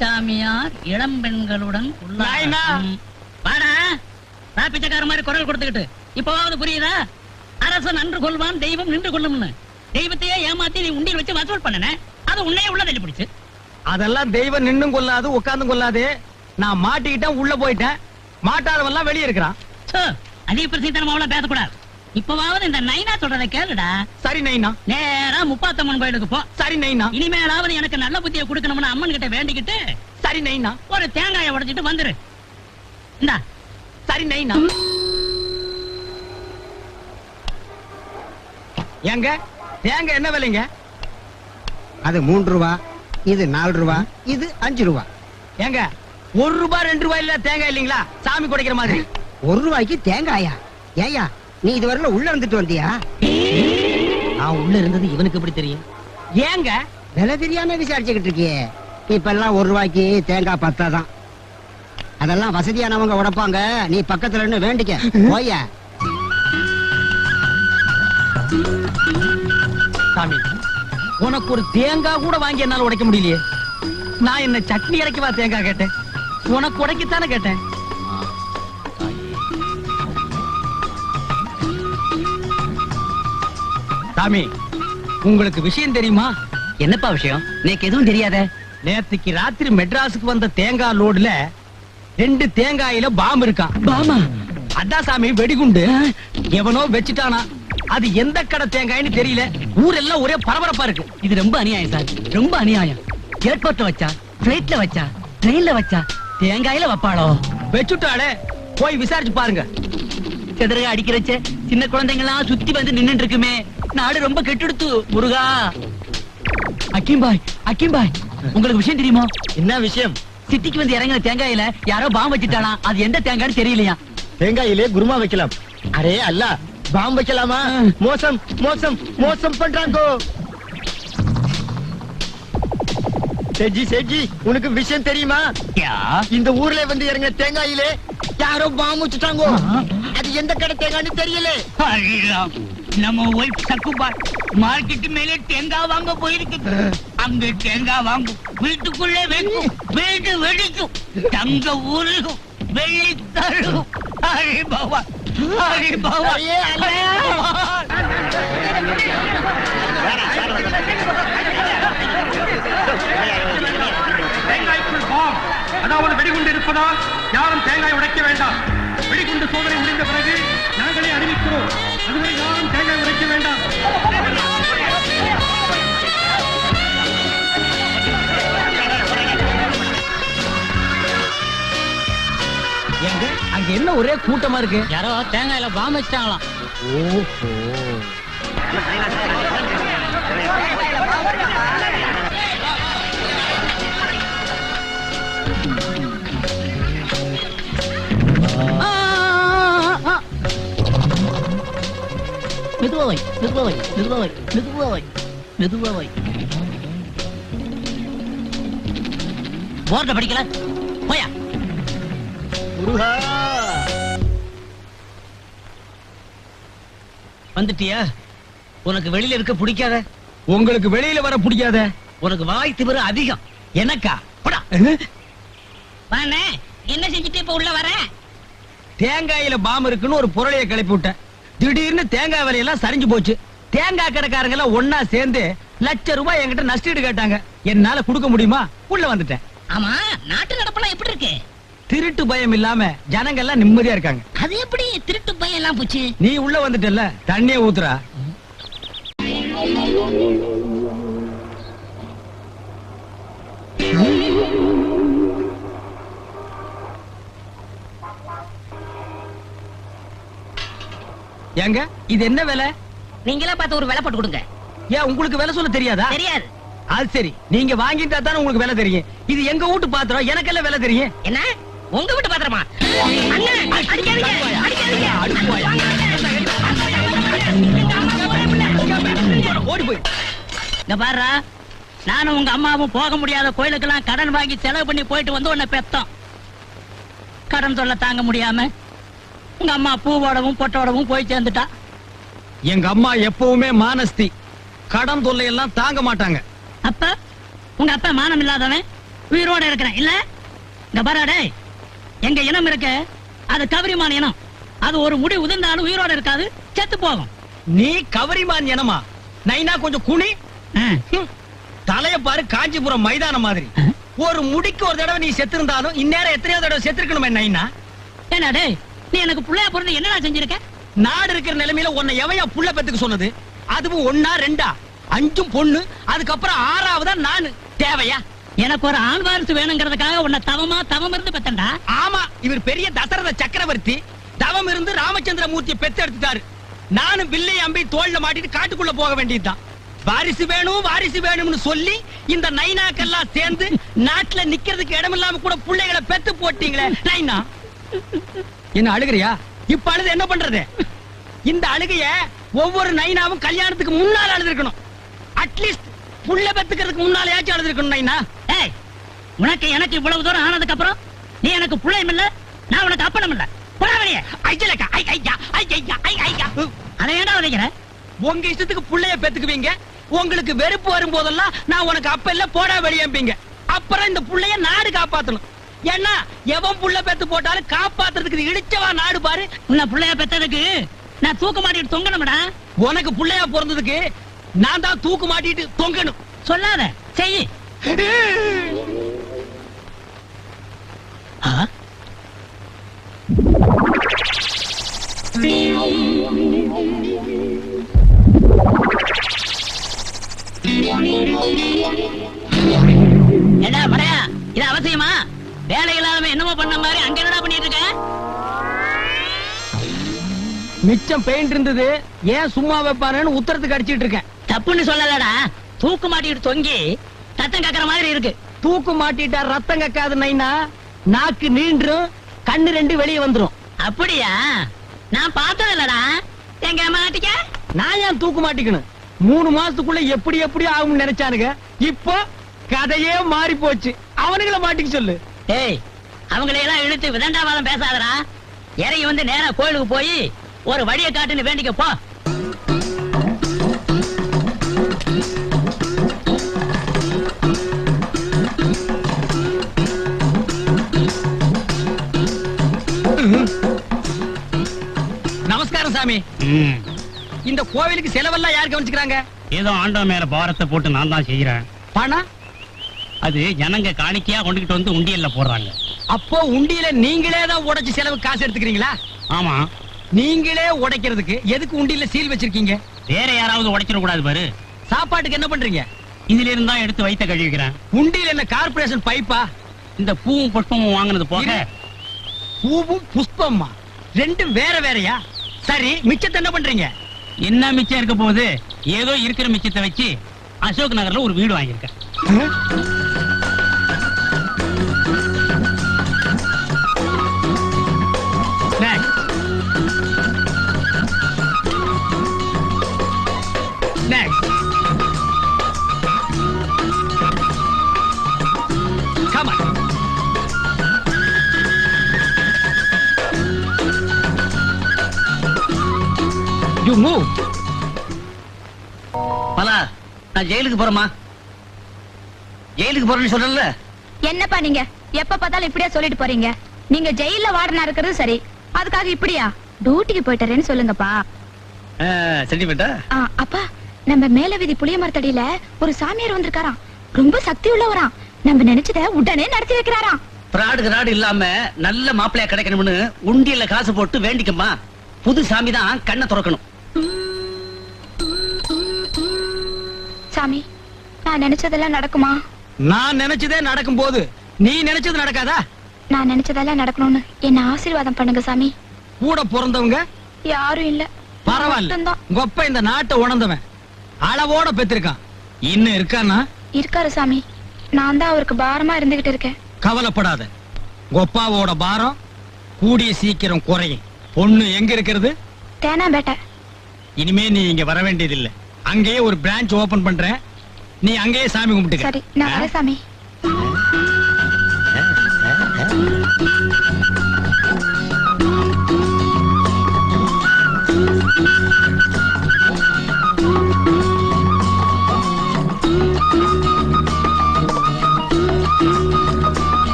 சாமியார் இளம் பெண்களுடன் நாயனா. உல்லாசம். வாடா. பிச்சைக்கார மாதிரி குரல் கொடுத்துக்கிட்டு. இப்பவாவது புரியுதா? அரசன் நன்று கொள்வான் தெய்வம் நின்று கொள்ளும்னு. தெய்வத்தையே ஏமாத்தி நீ உண்டியல் வச்சு வசூல் பண்ணன. அது உன்னையே உள்ள தள்ளி பிடிச்சு அதெல்லாம் தெய்வம் நின்னும் கொள்ளாது உட்கார்ந்தும் கொள்ளாது. நான் மாட்டிக்கிட்டேன் உள்ள போயிட்டேன். மாட்டாதவெல்லாம் வெளியே இருக்கிறான். அதிக பிரசித்தனமா அவ்வளவு பேசக்கூடாது. இப்பவாவது இந்த நைனா சொல்றதை கேளுடா. சரி நைனா. நேரா முப்பாத்தம்மன் கோயிலுக்கு போ. சரி நைனா. இனிமேலாவது எனக்கு நல்ல புத்தியை கொடுக்கணும்னு அம்மன் கிட்ட வேண்டிக்கிட்டு சரி நைனா. ஒரு தேங்காயை உடைச்சிட்டு வந்துரு. இந்தா. சரி நைனா. ஏங்க? தேங்க என்ன விலைங்க? அது மூன்று ரூபா இது நாலு ரூபா இது அஞ்சு ரூபா. ஏங்க ஒரு ரூபாய் ரெண்டு ரூபாய் இல்ல தேங்காய் இல்லீங்களா? சாமி குடைக்கிற மாதிரி. ஒரு ரூபாய்க்கு தேங்காயா? ஏயா நீ இதுவரையில உள்ள இருந்துட்டு வந்தியா? நான் உள்ள இருந்தது இவனுக்கு எப்படி தெரியும்? ஏங்க விலை தெரியாம விசாரிச்சுக்கிட்டு இருக்கியே? இப்ப எல்லாம் ஒரு ரூபாய்க்கு தேங்காய் பத்தாதான். அதெல்லாம் வசதியானவங்க உடைப்பாங்க. நீ பக்கத்துல இருந்து வேண்டிக்க. போயா சாமி உனக்கு ஒரு தேங்காய் கூட வாங்கி என்னால உடைக்க முடியலையே. நான் என்ன சட்னி இறக்கவா தேங்காய் கேட்டேன்? உனக்கு உடைக்கத்தானே கேட்டேன்? சாமி உங்களுக்கு விஷயம் தெரியுமா? என்னப்பா விஷயம்? நேக்கு எதுவும் தெரியாத? நேத்துக்கு ராத்திரி மெட்ராஸுக்கு வந்த தேங்காய் லோடுல ரெண்டு தேங்காயில பாம்பு இருக்கான் பாமா? அதான் சாமி வெடிகுண்டு. எவனோ வச்சுட்டானா? அது எந்த கடை தேங்காய்னு தெரியல. ஊரெல்லாம் ஒரே பரபரப்பா இருக்கு. இது ரொம்ப அநியாயம் சார். ரொம்ப அநியாயம். ஏர்போர்ட்ல வச்சா பிளைட்ல வச்சா ட்ரெயின்ல வச்சா தேங்காயில வைப்பாளோ? வச்சுட்டாளே போய் விசாரிச்சு பாருங்க. சிதறக அடிக்கிறச்ச சின்ன குழந்தைங்க எல்லாம் சுத்தி வந்து நின்னுட்டு இருக்குமே. நாடு ரொம்ப கெட்டுடுத்து முருகா. அக்கீம் பாய் அக்கீம் பாய் உங்களுக்கு விஷயம் தெரியுமா? என்ன விஷயம்? சிட்டிக்கு வந்து இறங்கின தேங்காயில யாரோ பாம்பு வச்சுட்டானா? அது எந்த தேங்காய்னு தெரியலையா? தேங்காயிலே குருமா வைக்கலாம். அரே அல்ல பாம் வைக்கலாமா? மோசம் மோசம் மோசம் பண்றாங்கோ. செஜி செஜி உனக்கு விஷயம் தெரியுமா? இந்த ஊர்ல வந்து இறங்க தேங்காயிலே யாரோ பாம் வச்சுட்டாங்கோ. அது எந்த கடை தேங்காய்னு தெரியல. நம்ம ஒய்ஃப் சக்குபா மார்க்கெட் மேலே தேங்காய் வாங்க போயிருக்கு அங்க தேங்காய் வாங்கும். வீட்டுக்குள்ளே வைக்கும் வீடு வெடிக்கும். தங்க ஊருக்கும் வெள்ளி தரும் ஹரி பகவான் ஹரி அல்ல. தேங்காய்க்குள் பாம். அதாவது வெடிகுண்டு இருப்பதால் யாரும் தேங்காய் உடைக்க வேண்டாம். வெடிகுண்டு சோதனை முடிந்த பிறகு நாங்களே அறிவிக்கிறோம். அதுவரை யாரும் தேங்காய் உடைக்க வேண்டாம். எங்க? அங்க என்ன ஒரே கூட்டமா இருக்கு? யாரோ தேங்காயில பாம்பு வச்சிட்டாங்களாம் மெதுவாவை மெதுவாவை மெதுவாவை மெதுவாவை மெதுவாவை போர்ட படிக்கல போயா முருகா வந்துட்டியா உனக்கு வெளியில இருக்க பிடிக்காத? உங்களுக்கு வெளியில வர பிடிக்காத? உனக்கு வாய் திமிரு அதிகம். எனக்கா? போடா. என்ன செஞ்சுட்டு இப்ப உள்ள வர? தேங்காயில பாம்பு இருக்குன்னு ஒரு பொருளைய கிளப்பி விட்டேன். திடீர்னு தேங்காய் விலையெல்லாம் சரிஞ்சு போச்சு. தேங்காய் கடைக்காரங்க எல்லாம் ஒன்னா சேர்ந்து லட்ச ரூபாய் என்கிட்ட நஷ்டீடு கேட்டாங்க. என்னால கொடுக்க முடியுமா? உள்ள வந்துட்டேன். ஆமா நாட்டு நடப்பெல்லாம் எப்படி இருக்கு? திருட்டு பயம் இல்லாம ஜனங்க எல்லாம் நிம்மதியா இருக்காங்க. அது எப்படி திருட்டு பையன் எல்லாம் போச்சு? நீ உள்ள வந்துட்டல்ல தண்ணிய ஊத்துறா. ஏங்க இது என்ன விலை? நீங்களே பார்த்து ஒரு விலை போட்டு கொடுங்க ஏன் உங்களுக்கு விலை சொல்ல தெரியாதா தெரியாது அது சரி நீங்க வாங்கிட்டா தானே உங்களுக்கு விலை தெரியும் இது எங்க வீட்டு பாத்திரம் எனக்கெல்லாம் விலை தெரியும் என்ன உங்க வீட்டு பாத்திரமா. ஓடி போய் இங்க பாருடா நானும் உங்க அம்மாவும் போக முடியாத கோயிலுக்கெல்லாம் கடன் வாங்கி செலவு பண்ணி போயிட்டு வந்து உன்னை பெத்தோம் கடன் தொல்லை தாங்க முடியாம உங்க அம்மா பூவோடவும் பொட்டோடவும் போய் சேர்ந்துட்டா எங்க அம்மா எப்பவுமே மானஸ்தி. கடன் தொல்லை எல்லாம் தாங்க மாட்டாங்க. அப்ப உங்க அப்பா மானம் இல்லாதவன் உயிரோட இருக்கிறேன். இல்ல? இங்க பாரு டேய் எங்க இனம் இருக்க அது கவரிமான் இனம். அது ஒரு முடி உதிர்ந்தாலும் உயிரோட இருக்காது செத்து போகும். நீ கவரிமான் எனமா நைனா கொஞ்சம் குனி. தலைய பாரு காஞ்சிபுரம் மைதானம் மாதிரி. ஒரு முடிக்கு ஒரு தடவை நீ செத்து இருந்தாலும் இந்நேரம் எத்தனையோ தடவை செத்துருக்கணுமே நைனா? என்ன டேய் நீ எனக்கு புள்ளையா பிறந்து என்னடா செஞ்சிருக்க? நாடு இருக்கிற நிலைமையில உன்னை எவையா புள்ள பெத்துக்க சொன்னது? அதுவும் ஒன்னா ரெண்டா? அஞ்சும் பொண்ணு அதுக்கப்புறம் ஆறாவதா நானு? தேவையா? எனக்கு ஒரு ஆண் வாரிசு வேணுங்கிறதுக்காக உன்னை தவமா தவம் இருந்து பெத்தண்டா ஆமா இவர் பெரிய தசரத சக்கரவர்த்தி. தவம் இருந்து ராமச்சந்திர மூர்த்தியை பெத்தெடுத்துட்டாரு. நானும் வில்லை அம்பி தோல்ல மாட்டிட்டு காட்டுக்குள்ள போக வேண்டியதுதான். வாரிசு வேணும் வாரிசு வேணும்னு சொல்லி இந்த நைனாக்கெல்லாம் சேர்ந்து நாட்டுல நிக்கிறதுக்கு இடம் இல்லாம கூட பிள்ளைகளை பெத்து போட்டீங்களே. நைனா என்ன அழுகுறியா? இப்ப அழுது என்ன பண்றது? இந்த அழுகைய ஒவ்வொரு நைனாவும் கல்யாணத்துக்கு முன்னால அழுதுருக்கணும். அட்லீஸ்ட் புள்ள பெத்துக்கிறதுக்கு முன்னாலேயாச்சும் அழுதுருக்கணும் நைனா. ஏய் உனக்கு எனக்கு இவ்வளவு தூரம் ஆனதுக்கு அப்புறம் நீ எனக்கு புள்ளையும் இல்ல நான் உனக்கு அப்பனும் இல்ல. போடா ஐயலக்கா ஐ ஐயா ஐ ஐயா ஐ ஐயா. அதை ஏண்டா உதைக்கிற உங்க இஷ்டத்துக்கு புள்ளைய பெத்துக்குவீங்க. உங்களுக்கு வெறுப்பு வரும்போதெல்லாம் நான் உனக்கு அப்ப இல்ல போடா வெளியம்பிங்க. அப்புறம் இந்த புள்ளைய நாடு காப்பாத்தணும். ஏன்னா எவன் புள்ள பெத்து போட்டாலும் காப்பாத்துறதுக்கு இது இடிச்சவா நாடு பாரு. உன்னை புள்ளைய பெத்ததுக்கு நான் தூக்க மாட்டிட்டு தொங்கணும்டா. உனக்கு புள்ளையா பிறந்ததுக்கு நான் தான் தூக்கு மாட்டிட்டு தொங்கணும். சொல்லாத. செய். என்ன மடையா இது அவசியமா? வேலை இல்லாம என்னமோ பண்ண மாதிரி அங்க என்னடா பண்ணிட்டு இருக்க? மிச்சம் பெயிண்ட் இருந்தது. ஏன் சும்மா வைப்பானு உத்தரத்துக்கு அடிச்சிட்டு இருக்கேன். தப்புன்னு சொல்லலடா. தூக்கு மாட்டிட்டு தொங்கி சத்தம் கேக்குற மாதிரி இருக்கு. தூக்கு மாட்டிட்டா ரத்தம் கக்காது நைனா. நாக்கு நீண்டும் கண்ணு ரெண்டு வெளியே வந்துரும். அப்படியா? நான் பார்த்தது இல்லடா. எங்க மாட்டிக்க நான் ஏன் தூக்கு மாட்டிக்கணும்? மூணு மாசத்துக்குள்ள எப்படி எப்படி ஆகும்னு நினைச்சானுங்க. இப்போ கதையே மாறி போச்சு அவனுங்கள மாட்டிக்க சொல்லு. ஏய் அவங்களை எல்லாம் இழுத்து விதண்டாவாதம் பேசாதடா. இறங்கி வந்து நேரா கோயிலுக்கு போய் ஒரு வழியை காட்டுன்னு வேண்டிக்க போ. நமஸ்காரம் சாமி. இந்த கோவிலுக்கு செலவெல்லாம் யார் கவனிச்சுக்கிறாங்க? ஏதோ ஆண்டவன் மேல பாரத்தை போட்டு நான் தான் செய்யறேன் பணம்? அது ஜனங்க காணிக்கையா கொண்டுகிட்டு வந்து உண்டியல்ல போடுறாங்க. அப்போ உண்டியில நீங்களே தான் உடைச்சு செலவு காசு எடுத்துக்கிறீங்களா? ஆமா. நீங்களே உடைக்கிறதுக்கு எதுக்கு உண்டியில சீல் வச்சிருக்கீங்க? வேற யாராவது உடைச்சிட கூடாது பாரு. சாப்பாட்டுக்கு என்ன பண்றீங்க? இதுல இருந்தா எடுத்து வைத்த கழுவிக்கிறேன் உண்டியில என்ன கார்ப்பரேஷன் பைப்பா? இந்த பூவும் புஷ்பமும் வாங்கினது போக. பூவும் புஷ்பம்மா. ரெண்டும் வேற வேறயா? சரி மிச்சத்தை என்ன பண்றீங்க? என்ன மிச்சம் இருக்க போகுது? ஏதோ இருக்கிற மிச்சத்தை வச்சு அசோக் நகர்ல ஒரு வீடு வாங்கியிருக்கேன். Move. பலா நான் ஜெயிலுக்கு போறேமா ஜெயிலுக்கு போறேன்னு சொல்லல என்னப்பா நீங்க? எப்ப பார்த்தாலும் இப்படியே சொல்லிட்டு போறீங்க. நீங்க ஜெயில வார்டனா இருக்கிறது சரி. அதுக்காக இப்படியா? டியூட்டிக்கு போயிட்டாரேன்னு சொல்லுங்கப்பா. சென்டிமெண்டா? அப்பா நம்ம மேல வீதி புளிய மரத்தடியில ஒரு சாமியார் வந்திருக்காராம். ரொம்ப சக்தி உள்ளவராம் நம்ம நினைச்சத உடனே நடத்தி வைக்கிறாராம். பிராடு நாடு இல்லாம நல்ல மாப்பிள்ளையா கிடைக்கணும்னு உண்டியல்ல காசு போட்டு வேண்டிக்கம்மா. புது சாமி தான் கண்ணை திறக்கணும். சாமி நான் நினைச்சதெல்லாம் நடக்குமா? நான் நினைச்சதே நடக்கும் போது நீ நினைச்சது நடக்காதா? நான் நினைச்சதெல்லாம் நடக்கணும்னு என்ன ஆசீர்வாதம் பண்ணுங்க சாமி. கூட பிறந்தவங்க யாரும் இல்ல. பரவாயில்ல. கொப்ப இந்த நாட்டை உணர்ந்தவன். அளவோட பெற்றிருக்கான் இன்னும் இருக்கானா? இருக்காரு சாமி. நான் தான் அவருக்கு பாரமா இருந்துகிட்டு இருக்கேன். கவலைப்படாத. கொப்பாவோட பாரம் கூடிய சீக்கிரம் குறையும். பொண்ணு எங்க இருக்கிறது? தேனாம்பேட்டை. இனிமே நீ இங்க வர வேண்டியதில்லை. அங்கேயே ஒரு பிரான்ச் ஓபன் பண்றேன். நீ அங்கேயே சாமி கும்பிட்டுக்க. சரி நான் வரேன் சாமி.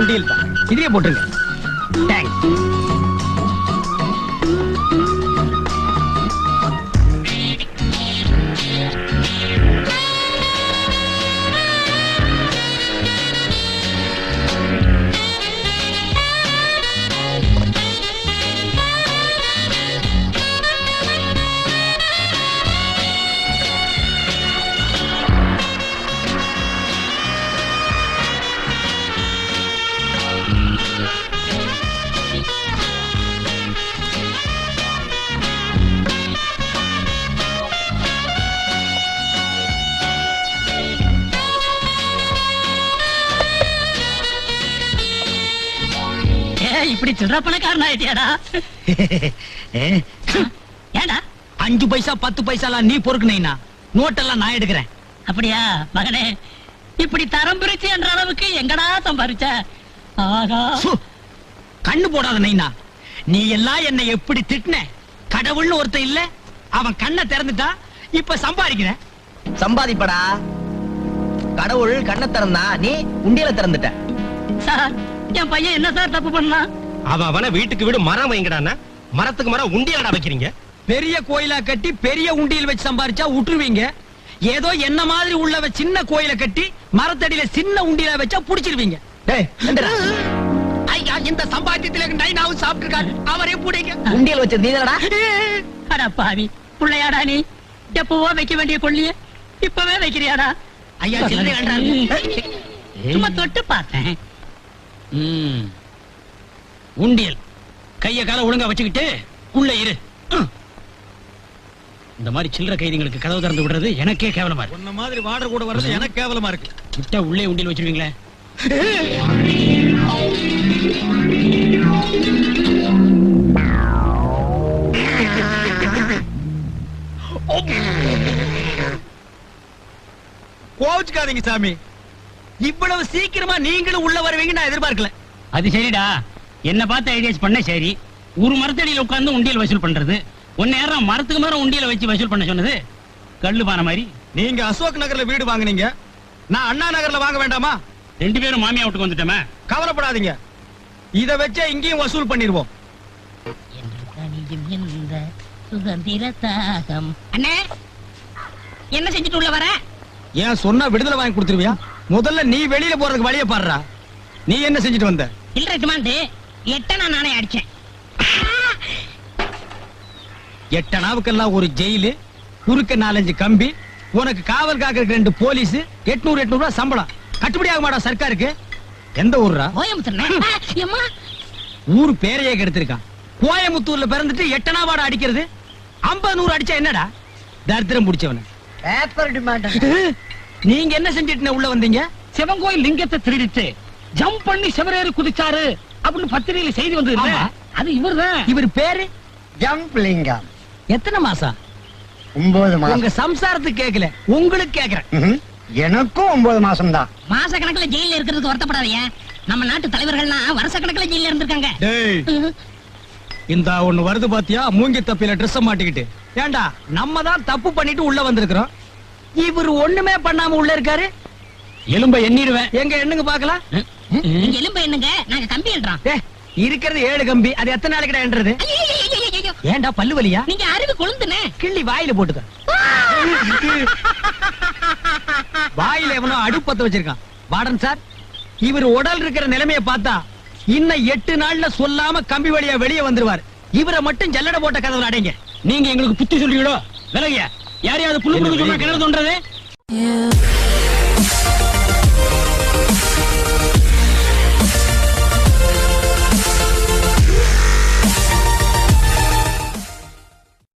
உண்டியல் தான் இதுலயே போட்டுருங்க. இப்படி சில்லற பணக்காரன் ஆயிட்டியாடா ஏடா அஞ்சு பைசா பத்து பைசாலாம் நீ பொறுக்குனீனா நோட்டெல்லாம் நான் எடுக்கிறேன். அப்படியா மகனே? இப்படி தரம் பிரிச்சு என்ற அளவுக்கு எங்கடா சம்பாரிச்ச? ஆகா. கண்ணு போடாத நைனா. நீ எல்லாம் என்னை எப்படி திட்டின? கடவுள்னு ஒருத்தன் இல்ல அவன் கண்ணை திறந்துட்டா இப்ப சம்பாதிக்கிற. சம்பாதிப்படா. கடவுள் கண்ணை திறந்தா நீ உண்டியல திறந்துட்ட. சார் என் பையன் என்ன சார் தப்பு பண்ணான் அவ அவன வீட்டுக்கு வீடு மரம் வைங்கடான்னா மரத்துக்கு மரம் உண்டியலடா வைக்கிறீங்க. பெரிய கோயிலா கட்டி பெரிய உண்டியல் வச்சு சம்பாரிச்சா விட்டுருவீங்க ஏதோ என்ன மாதிரி உள்ளவ சின்ன கோயிலை கட்டி மரத்தடியில சின்ன உண்டியலா வச்சா புடிச்சிருவீங்க. ஐயா இந்த சம்பாத்தியத்துல நைனாவும் சாப்பிட்டு அவரே புடிங்க. உண்டியல் வச்சது நீங்களடா அட பாவி புள்ளையாடா நீ. எப்பவோ வைக்க வேண்டிய கொள்ளிய இப்பவே வைக்கிறியாடா? ஐயா சும்மா தொட்டு பார்த்தேன். உண்டியல். கைய கால ஒழுங்கா வச்சுக்கிட்டு உள்ள இரு. இந்த மாதிரி சில்லற கைதிங்களுக்கு கதவு திறந்து விடுறது எனக்கே கேவலமா இருக்கு. உன்ன மாதிரி வாடர் கூட வர்றது எனக்கு கேவலமா இருக்கு. விட்டா உள்ளே உண்டியல் வச்சிருவீங்களே? கோவிச்சுக்காதீங்க சாமி. இவ்வளவு சீக்கிரமா நீங்களும் உள்ள வருவீங்க நான் எதிர்பார்க்கல. அது சரிடா. என்ன பார்த்து ஐடியாஸ் பண்ண சரி. ஒரு மரத்தடியில உட்கார்ந்து உண்டியல் வசூல் பண்றது. ஒன்னு நேரம் மரத்துக்கு மரம் உண்டியல வச்சு வசூல் பண்ண சொன்னது? கல்லு பான மாதிரி. நீங்க அசோக் நகர்ல வீடு வாங்குனீங்க. நான் அண்ணா நகர்ல வாங்க வேண்டாமா? ரெண்டு பேரும் மாமியா வீட்டுக்கு வந்துட்டோமே. கவலைப்படாதீங்க. இத வச்சே இங்கேயும் வசூல் பண்ணிடுவோம். என்ன செஞ்சுட்டு உள்ள வர? ஏன் சொன்னா விடுதலை வாங்கி கொடுத்துருவியா? முதல்ல நீ வெளியில போறதுக்கு வழிய பாடுறா நீ என்ன செஞ்சுட்டு வந்த? இல்ல ரிமாண்டு எட்டனா நானே அடிச்சேன். எட்டனாவுக்கெல்லாம் ஒரு ஜெயிலு குறுக்க நாலஞ்சு கம்பி உனக்கு காவல் காக்கிறதுக்கு ரெண்டு போலீஸ் எட்நூறு எட்நூறு ரூபாய் சம்பளம். கட்டுப்படி ஆக மாட்டா சர்க்காருக்கு? எந்த ஊர்ரா? ஊரு பேரையே கெடுத்திருக்கான். கோயமுத்தூர்ல பிறந்துட்டு எட்டனாவாட அடிக்கிறது? ஐம்பது நூறு அடிச்சா என்னடா? தரித்திரம் பிடிச்சவன. பேப்பர் டிமாண்ட் நீங்க என்ன செஞ்சுட்டு உள்ள வந்தீங்க? சிவன் கோயில் லிங்கத்தை திருடிட்டு ஜம்ப் பண்ணி சிவரேறி குதிச்சாரு அப்படின்னு பத்திரிகையில செய்தி வந்தது. அது இவர்தான். இவர் பேரு ஜம்ப் லிங்கம். எத்தனை மாசம்? ஒன்பது உங்க சம்சாரத்துக்கு கேக்கல. உங்களுக்கு கேக்குறேன். எனக்கும் ஒன்பது மாசம் தான் மாச கணக்குல ஜெயில இருக்கிறதுக்கு வருத்தப்படாதீங்க. நம்ம நாட்டு தலைவர்கள்லாம் வருஷ கணக்குல ஜெயில இருந்திருக்காங்க. டேய். இந்த ஒண்ணு வருது பாத்தியா? மூங்கி தப்பில Dress மாட்டிக்கிட்டு. ஏண்டா நம்ம தான் தப்பு பண்ணிட்டு உள்ள வந்திருக்கிறோம். இவர் ஒண்ணுமே பண்ணாம உள்ள இருக்காரு? எலும்ப எண்ணிடுவேன். எங்க எண்ணுங்க பாக்கலாம் எலும்பு என்னங்க நாங்க கம்பி எழுறோம் ஏ இருக்கிறது ஏழு கம்பி. அது எத்தனை நாளைக்கு என்றது ஏண்டா பல்லு வலியா? நீங்க அறிவு கொழுந்துனே. கிள்ளி வாயில போட்டுக்க. வாயில எவனோ அடுப்பத்த வச்சிருக்கான். வார்டன் சார் இவர் உடல் இருக்கிற நிலைமைய பார்த்தா இன்னும் எட்டு நாள்ல சொல்லாம கம்பி வழியா வெளியே வந்துருவார். இவரை மட்டும் ஜல்லடை போட்ட கதவுல அடைங்க. நீங்க எங்களுக்கு புத்தி சொல்றீங்களோ விலகிய யாரையாவது புல்லு புல்லு சொன்னா கிணறு தோன்றது?